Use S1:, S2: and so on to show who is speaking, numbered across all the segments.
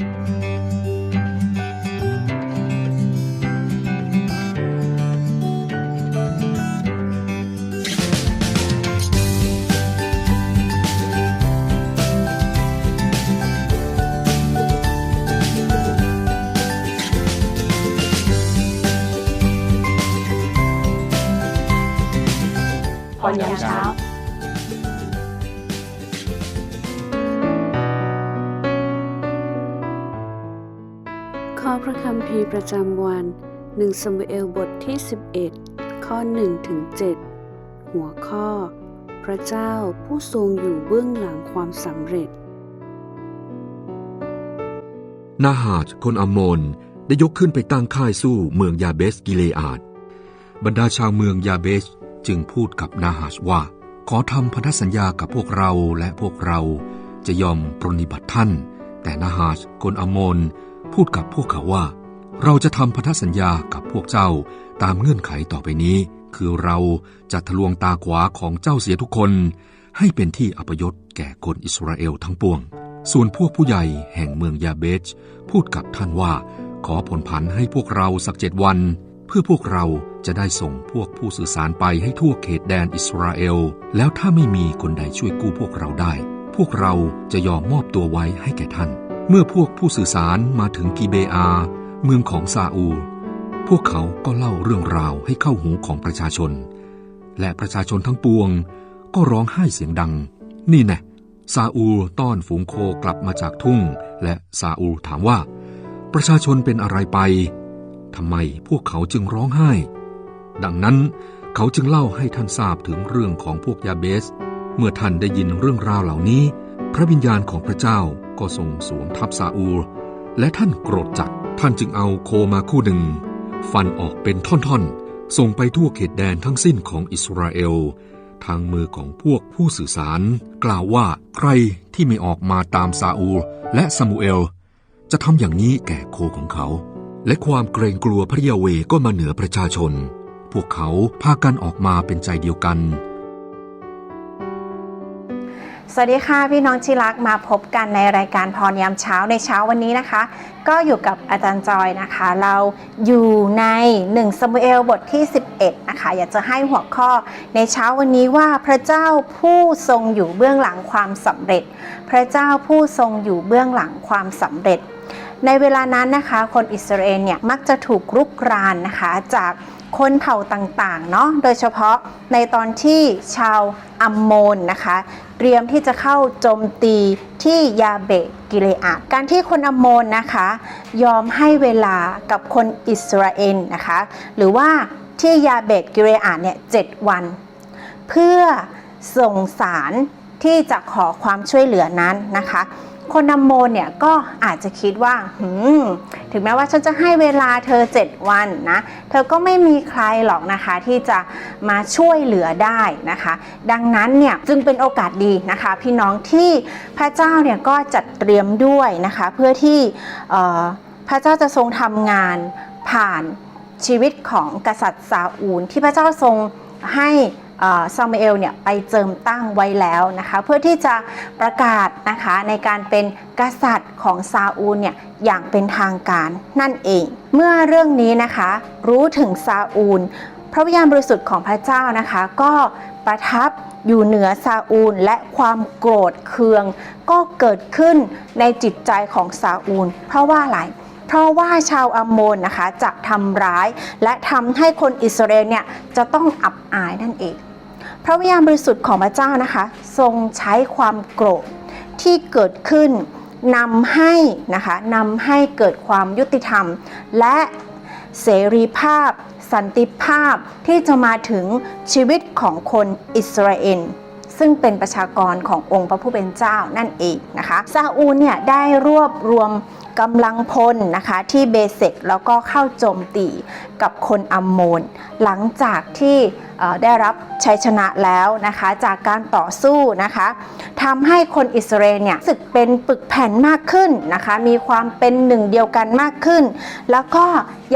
S1: พรย
S2: ภีร์ประจำวัน1สมุเอลบทที่ 11 ข้อ1ถึง7หัวข้อ พระเจ้าผู้ทรงอยู่เบื้องหลังความสำเร็จ
S3: นาหาดคนอมมนได้ยกขึ้นไปตั้งค่ายสู้เมืองยาเบสกิเลอาด บรรดาชาวเมืองยาเบสจึงพูดกับนาหาชว่า ขอทำพันธสัญญากับพวกเราและพวกเราจะยอมปรนนิบัติท่าน แต่นาหาชคนอมมนพูดกับพวกเขาว่า เราจะทำพันธสัญญากับพวกเจ้าตามเงื่อนไขต่อไปนี้ คือเราจะทะลวงตาขวาของเจ้าเสียทุกคน ให้เป็นที่อัปยศแก่คนอิสราเอลทั้งปวง ส่วนพวกผู้ใหญ่แห่งเมืองยาเบชพูดกับท่านว่า ขอผลผันให้พวกเราสักเจ็ดวัน เพื่อพวกเราจะได้ส่งพวกผู้สื่อสารไปให้ทั่วเขตแดนอิสราเอล แล้วถ้าไม่มีคนใดช่วยกู้พวกเราได้ พวกเราจะยอมมอบตัวไว้ให้แก่ท่าน เมื่อพวกผู้สื่อสารมาถึงกิเบอา เมืองของซาอูลพวกเขาก็เล่าเรื่องราวให้เข้าหูของประชาชน และประชาชนทั้งปวงก็ร้องไห้เสียงดัง นี่แน่ซาอูลต้อนฝูงโคกลับมาจากทุ่ง และซาอูลถามว่า ประชาชนเป็นอะไรไปทำไมพวกเขาจึงร้องไห้ ดังนั้นเขาจึงเล่าให้ท่านทราบถึงเรื่องของพวกยาเบส เมื่อท่านได้ยินเรื่องราวเหล่านี้ พระวิญญาณของพระเจ้าก็ทรงสวมทับซาอูลและท่านโกรธจัดท่านจึงเอาโคมาคู่หนึ่ง ฟันออกเป็นท่อนๆ ส่งไปทั่วเขตแดนทั้งสิ้นของอิสราเอล ทางมือของพวกผู้สื่อสาร กล่าวว่าใครที่ไม่ออกมาตามซาอูลและซามูเอล จะทำอย่างนี้แก่โคของเขา และความเกรงกลัวพระยาเวก็มาเหนือประชาชน พวกเขาพากันออกมาเป็นใจเดียวกัน
S1: สวัสดีค่ะพี่น้องที่รักมาพบกันในรายการพรยามเช้าในเช้าวันนี้นะคะ ก็อยู่กับอาจารย์จอยนะคะ เราอยู่ใน1สมุเอลบทที่ 11 นะคะ อยากจะให้หัวข้อในเช้าวันนี้ว่าพระเจ้าผู้ทรงอยู่เบื้องหลังความสำเร็จ พระเจ้าผู้ทรงอยู่เบื้องหลังความสำเร็จ ในเวลานั้นนะคะ คนอิสราเอลเนี่ยมักจะถูกรุกรานนะคะจาก คนเผ่าต่างๆ เนาะ โดยเฉพาะในตอนที่ชาวอัมโมนนะคะ เตรียมที่จะเข้าโจมตีที่ยาเบะกิเลอาดการที่คนอัมโมนนะคะ ยอมให้เวลากับคนอิสราเอลนะคะ หรือว่าที่ยาเบะกิเลอาดเนี่ยเจ็ดวัน เพื่อส่งสารที่จะขอความช่วยเหลือนั้นนะคะ คนนำโมนเนี่ยก็อาจจะคิดว่าหืมถึงแม้ว่าฉันจะให้เวลาเธอ 7 วันนะ เธอก็ไม่มีใครหรอกนะคะที่จะมาช่วยเหลือได้นะคะ ดังนั้นเนี่ยจึงเป็นโอกาสดีนะคะ พี่น้องที่พระเจ้าเนี่ยก็จัดเตรียมด้วยนะคะ เพื่อที่พระเจ้าจะทรงทำงานผ่านชีวิตของกษัตริย์ซาอูลที่พระเจ้าทรงให้ ซามูเอลเนี่ยไปเจิมตั้งไว้แล้วนะคะ เพื่อที่จะประกาศนะคะในการเป็นกษัตริย์ของซาอูลเนี่ยอย่างเป็นทางการนั่นเอง เมื่อเรื่องนี้นะคะรู้ถึงซาอูล พระวิญญาณบริสุทธิ์ของพระเจ้านะคะ ก็ประทับอยู่เหนือซาอูลและความโกรธเคือง ก็เกิดขึ้นในจิตใจของซาอูล เพราะว่าอะไรเพราะว่าชาวอัมโมนนะคะจะทำร้าย และทำให้คนอิสราเอลเนี่ยจะต้องอับอายนั่นเอง พระวิญญาณบริสุทธิ์ของพระเจ้านะคะ ทรงใช้ความโกรธที่เกิดขึ้นนำให้นะคะนำให้เกิดความยุติธรรม และเสรีภาพ สันติภาพที่จะมาถึงชีวิตของคนอิสราเอล ซึ่งเป็นประชากรขององค์พระผู้เป็นเจ้านั่นเองนะคะซาอูลเนี่ยได้รวบรวมกำลังพลนะคะที่เบเซกแล้วก็เข้าโจมตีกับคนอัมโมน หลังจากที่ได้รับชัยชนะแล้วนะคะจากการต่อสู้นะคะทำให้คนอิสราเอลเนี่ยรู้สึกเป็นปึกแผ่นมากขึ้นนะคะมีความเป็นหนึ่งเดียวกันมากขึ้น แล้วก็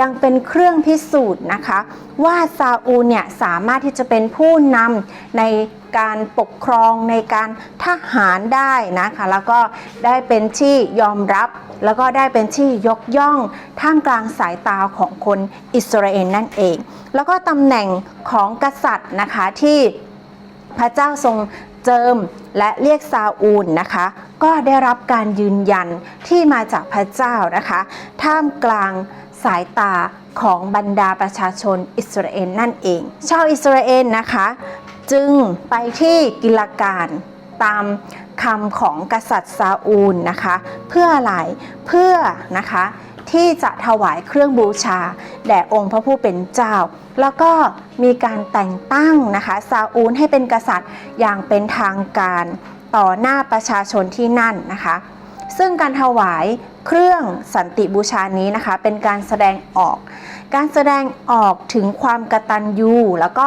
S1: ยังเป็นเครื่องพิสูจน์นะคะว่าซาอูลเนี่ยสามารถที่จะเป็นผู้นำใน การปกครองในการทหารได้นะคะแล้วก็ได้เป็นที่ยอมรับ แล้วก็ได้เป็นที่ยกย่องท่ามกลางสายตาของคนอิสราเอลนั่นเอง แล้วก็ตำแหน่งของกษัตริย์นะคะที่พระเจ้าทรงเจิมและเรียกซาอูลนะคะ ก็ได้รับการยืนยันที่มาจากพระเจ้านะคะ ท่ามกลางสายตาของบรรดาประชาชนอิสราเอลนั่นเอง ชาวอิสราเอลนะคะ จึงไปที่กิลการตามคำของกษัตริย์ซาอูลนะคะ เพื่ออะไรเพื่อนะคะที่จะถวายเครื่องบูชา แด่องค์พระผู้เป็นเจ้า แล้วก็มีการแต่งตั้งนะคะซาอูลให้เป็นกษัตริย์อย่างเป็นทางการต่อหน้าประชาชนที่นั่นนะคะ ซึ่งการถวายเครื่องสันติบูชานี้นะคะ เป็นการแสดงออก การแสดงออกถึงความกตัญญูแล้วก็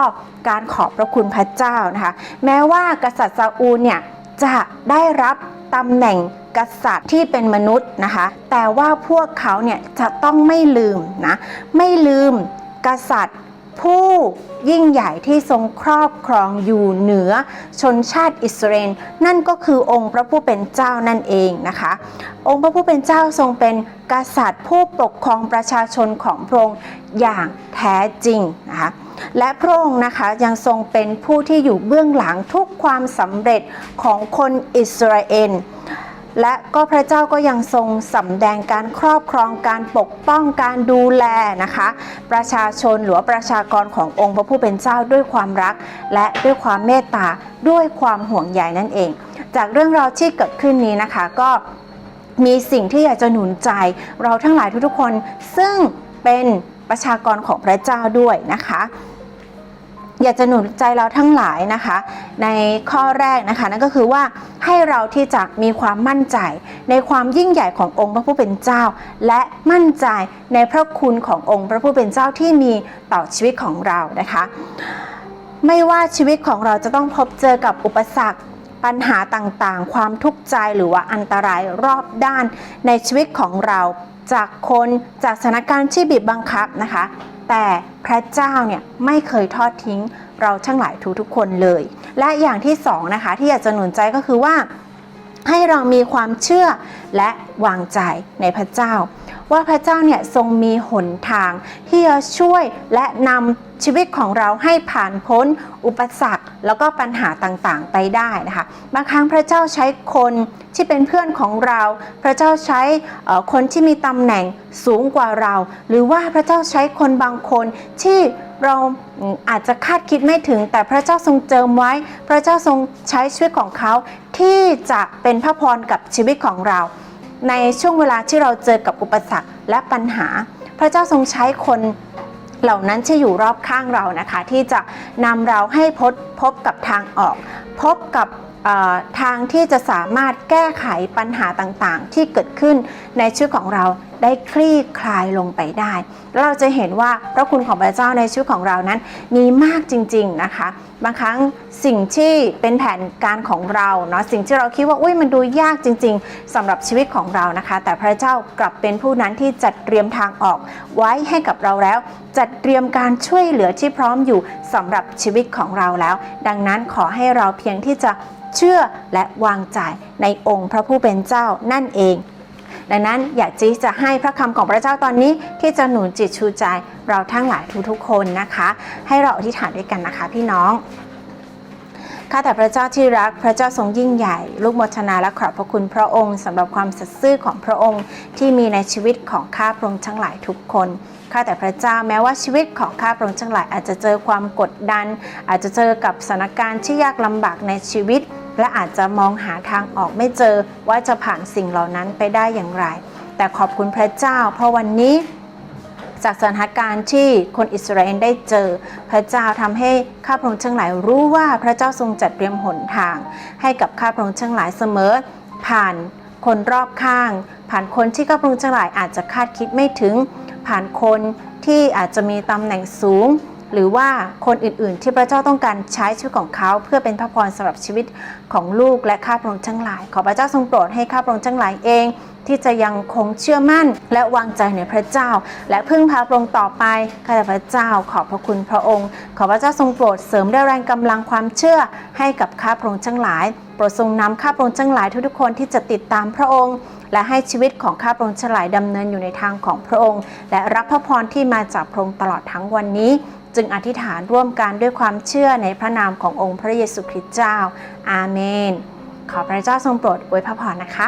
S1: การขอบพระคุณพระเจ้านะคะ แม้ว่ากษัตริย์ซาอูลเนี่ยจะได้รับตำแหน่งกษัตริย์ที่เป็นมนุษย์นะคะ แต่ว่าพวกเขาเนี่ยจะต้องไม่ลืมนะ ไม่ลืมกษัตริย์ ผู้ยิ่งใหญ่ที่ทรงครอบครองอยู่เหนือชนชาติอิสราเอลนั่นก็คือองค์พระผู้เป็นเจ้านั่นเองนะคะ องค์พระผู้เป็นเจ้าทรงเป็นกษัตริย์ผู้ปกครองประชาชนของพระองค์อย่างแท้จริงนะคะและพระองค์นะคะยังทรงเป็นผู้ที่อยู่เบื้องหลังทุกความสำเร็จของคนอิสราเอล และก็พระเจ้าก็ยังทรงสำแดงการครอบครองการปกป้องการดูแลนะคะ ประชาชนหรือประชากรขององค์พระผู้เป็นเจ้าด้วยความรัก และด้วยความเมตตาด้วยความห่วงใยนั่นเอง จากเรื่องราวที่เกิดขึ้นนี้นะคะก็มีสิ่งที่อยากจะหนุนใจ เราทั้งหลายทุกๆคนซึ่งเป็นประชากรของพระเจ้าด้วยนะคะ อยากจะหนุนใจเราทั้งหลายนะคะ ในข้อแรกนะคะนั่นก็คือว่าให้เราที่จะมีความมั่นใจ ในความยิ่งใหญ่ขององค์พระผู้เป็นเจ้า และมั่นใจในพระคุณขององค์พระผู้เป็นเจ้าที่มีต่อชีวิตของเรานะคะ ไม่ว่าชีวิตของเราจะต้องพบเจอกับอุปสรรคปัญหาต่างๆ ความทุกข์ใจหรือว่าอันตรายรอบด้านในชีวิตของเรา จากคนจากสถานการณ์ที่บีบบังคับนะคะ แต่พระเจ้าเนี่ยไม่เคยทอดทิ้งเราทั้งหลายทุกทุกคนเลย และอย่างที่สองนะคะที่อยากจะหนุนใจก็คือว่า ให้เรามีความเชื่อและวางใจในพระเจ้า ว่าพระเจ้าเนี่ยทรงมีหนทางที่จะช่วยและนำ ชีวิตของเราให้ผ่านพ้นอุปสรรคแล้วก็ปัญหาต่างๆ ไปได้นะคะ บางครั้งพระเจ้าใช้คนที่เป็นเพื่อนของเรา พระเจ้าใช้คนที่มีตำแหน่งสูงกว่าเรา หรือว่าพระเจ้าใช้คนบางคนที่เราอืมอาจจะคาดคิดไม่ถึง แต่พระเจ้าทรงเจิมไว้ พระเจ้าทรงใช้ชีวิตของเขาที่จะเป็นพระพรกับชีวิตของเรา ในช่วงเวลาที่เราเจอกับอุปสรรคและปัญหา พระเจ้าทรงใช้คน เหล่านั้นจะอยู่รอบข้างเรานะคะ ที่จะนำเราให้พบพบกับทางออก พบกับ ทางที่จะสามารถแก้ไขปัญหาต่างๆ ที่เกิดขึ้นในชีวิตของเราได้คลี่คลายลงไปได้ เราจะเห็นว่าพระคุณของพระเจ้าในชีวิตของเรานั้นมีมากจริง ๆนะคะ บางครั้งสิ่งที่เป็นแผนการของเราเนาะสิ่งที่เราคิดว่าอุ้ยมันดูยากจริง ๆสำหรับชีวิตของเรานะคะ แต่พระเจ้ากลับเป็นผู้นั้นที่จัดเตรียมทางออกไว้ให้กับเราแล้ว จัดเตรียมการช่วยเหลือที่พร้อมอยู่สำหรับชีวิตของเราแล้ว ดังนั้นขอให้เราเพียงที่จะ เชื่อและวางใจในองค์พระผู้เป็นเจ้านั่นเอง ดังนั้นอยากที่จะให้พระคำของพระเจ้าตอนนี้ที่จะหนุนจิตชูใจเราทั้งหลายทุกๆคนนะคะ ให้เราอธิษฐานด้วยกันนะคะ พี่น้องข้าแต่พระเจ้าที่รักพระเจ้าทรงยิ่งใหญ่ ลูกมทนาและขอบพระคุณพระองค์สำหรับความสัตย์ซื่อของพระองค์ที่มีในชีวิตของข้าพระองค์ทั้งหลายทุกคนข้าแต่พระเจ้าแม้ว่าชีวิตของข้าพระองค์ทั้งหลายอาจจะเจอความกดดัน อาจจะเจอกับสถานการณ์ที่ยากลำบากในชีวิต และอาจจะมองหาทางออกไม่เจอว่าจะผ่านสิ่งเหล่านั้นไปได้อย่างไร แต่ขอบคุณพระเจ้า เพราะวันนี้จากสถานการณ์ที่คนอิสราเอลได้เจอ พระเจ้าทำให้ข้าพระองค์ทั้งหลายรู้ว่าพระเจ้าทรงจัดเตรียมหนทาง ให้กับข้าพระองค์ทั้งหลายเสมอ ผ่านคนรอบข้าง ผ่านคนที่ข้าพระองค์ทั้งหลายอาจจะคาดคิดไม่ถึง ผ่านคนที่อาจจะมีตำแหน่งสูง หรือว่าคนอื่นๆ ที่พระเจ้าต้องการใช้ชีวิตของเขาเพื่อเป็นพระพรสำหรับชีวิตของลูกและข้าพระองค์ทั้งหลาย ขอพระเจ้าทรงโปรดให้ข้าพระองค์ทั้งหลายเอง ที่จะยังคงเชื่อมั่นและวางใจในพระเจ้า และพึ่งพาพระองค์ต่อไปข้าแต่พระเจ้าขอบพระคุณพระองค์ ขอพระเจ้าทรงโปรดเสริมด้วยแรงกำลังความเชื่อให้กับข้าพระองค์ทั้งหลายโปรดทรงนำข้าพระองค์ทั้งหลายทุกๆคนที่จะติดตามพระองค์ และให้ชีวิตของข้าพระองค์ฉลายดำเนินอยู่ในทางของพระองค์ และรับพระพรที่มาจากพระองค์ตลอดทั้งวันนี้ จึงอธิษฐานร่วมกันด้วยความเชื่อในพระนามขององค์พระเยซูคริสต์เจ้า อาเมน ขอพระเจ้าทรงโปรดอวยพระพรนะคะ